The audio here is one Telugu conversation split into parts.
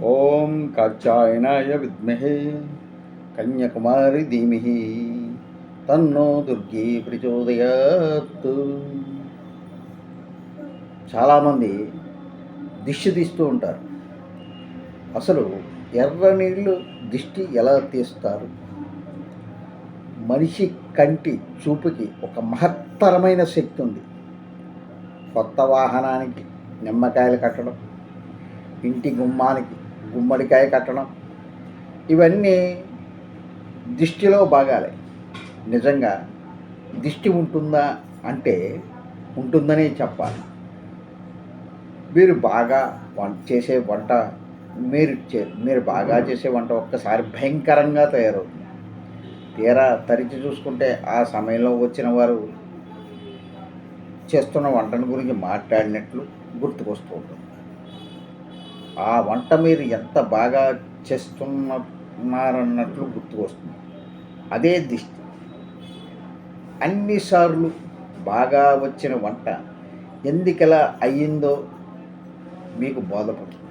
ఓం కాచాయనాయ విద్మహే కన్యాకుమారి ధీమిహి తన్నో దుర్గి ప్రచోదయాత్. చాలామంది దిష్టి తీస్తూ ఉంటారు. అసలు ఎర్ర నీళ్ళు దిష్టి ఎలా తీస్తారు? మనిషి కంటి చూపుకి ఒక మహత్తరమైన శక్తి ఉంది. కొత్త వాహనానికి నిమ్మకాయలు కట్టడం ఇంటి గుమ్మానికి గుమ్మడికాయ కట్టడం ఇవన్నీ దిష్టిలో భాగాలే. నిజంగా దిష్టి ఉంటుందా అంటే ఉంటుందనే చెప్పాలి. మీరు బాగా వంట చేసే వంట మీరు చే మీరు బాగా చేసే వంట ఒక్కసారి భయంకరంగా తయారవుతుంది. తీరా తరిచి చూసుకుంటే ఆ సమయంలో వచ్చిన వారు చేస్తున్న వంటను గురించి మాట్లాడినట్లు గుర్తుకొస్తూ ఉంటుంది. ఆ వంట మీరు ఎంత బాగా చేస్తున్నారన్నట్లు గుర్తుకొస్తుంది అదే దిష్టి. అన్నిసార్లు బాగా వచ్చిన వంట ఎందుకలా అయ్యిందో మీకు బోధపడుతుంది.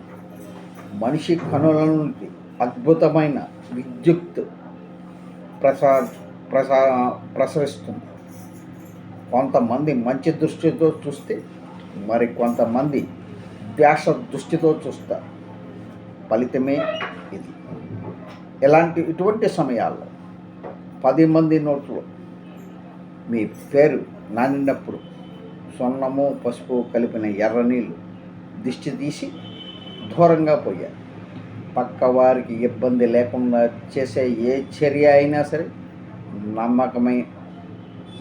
మనిషి కనుల నుండి అద్భుతమైన విద్యుత్ ప్రసా ప్రసా ప్రసరిస్తుంది. కొంతమంది మంచి దృష్టితో చూస్తే మరి కొంతమంది వ్యాస దృష్టితో చూస్తారు ఫలితమే ఇది. ఇలాంటి ఇటువంటి సమయాల్లో పది మంది నోట్లో మీ పేరు నానినప్పుడు సొన్నము పసుపు కలిపిన ఎర్ర నీళ్ళు దిష్టి తీసి దూరంగా పోయారు పక్క వారికి ఇబ్బంది లేకుండా చేసే ఏ చర్య అయినా సరే నమ్మకమైన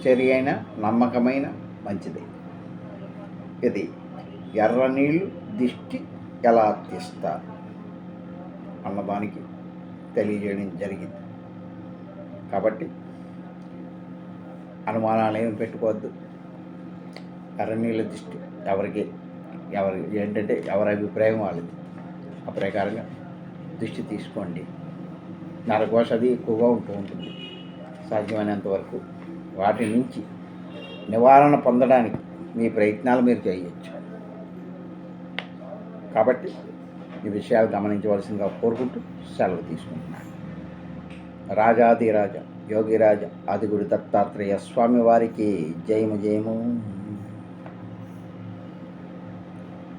చర్య అయినా నమ్మకమైన మంచిది. ఇది ఎర్ర నీళ్ళు దిష్టి ఎలా తీస్తారు? అన్నదానికి తెలియజేయడం జరిగింది. కాబట్టి అనుమానాలు ఏమి పెట్టుకోవద్దు. ఎర్రనీళ్ళ దిష్టి ఎవరికి ఎవరి ఏంటంటే ఎవరి అభిప్రాయం వాళ్ళది. ఆ ప్రకారంగా దృష్టి తీసుకోండి. నరకోశ అది ఎక్కువగా ఉంటూ ఉంటుంది. సాధ్యమైనంత వరకు వాటి నుంచి నివారణ పొందడానికి మీ ప్రయత్నాలు మీరు చేయవచ్చు కాబట్టి ఈ విషయాలు గమనించవలసిందిగా కోరుకుంటూ సెలవు తీసుకుంటున్నాను. రాజాదిరాజ యోగిరాజ ఆదిగురు దత్తాత్రేయ స్వామి వారికి జయము జయము.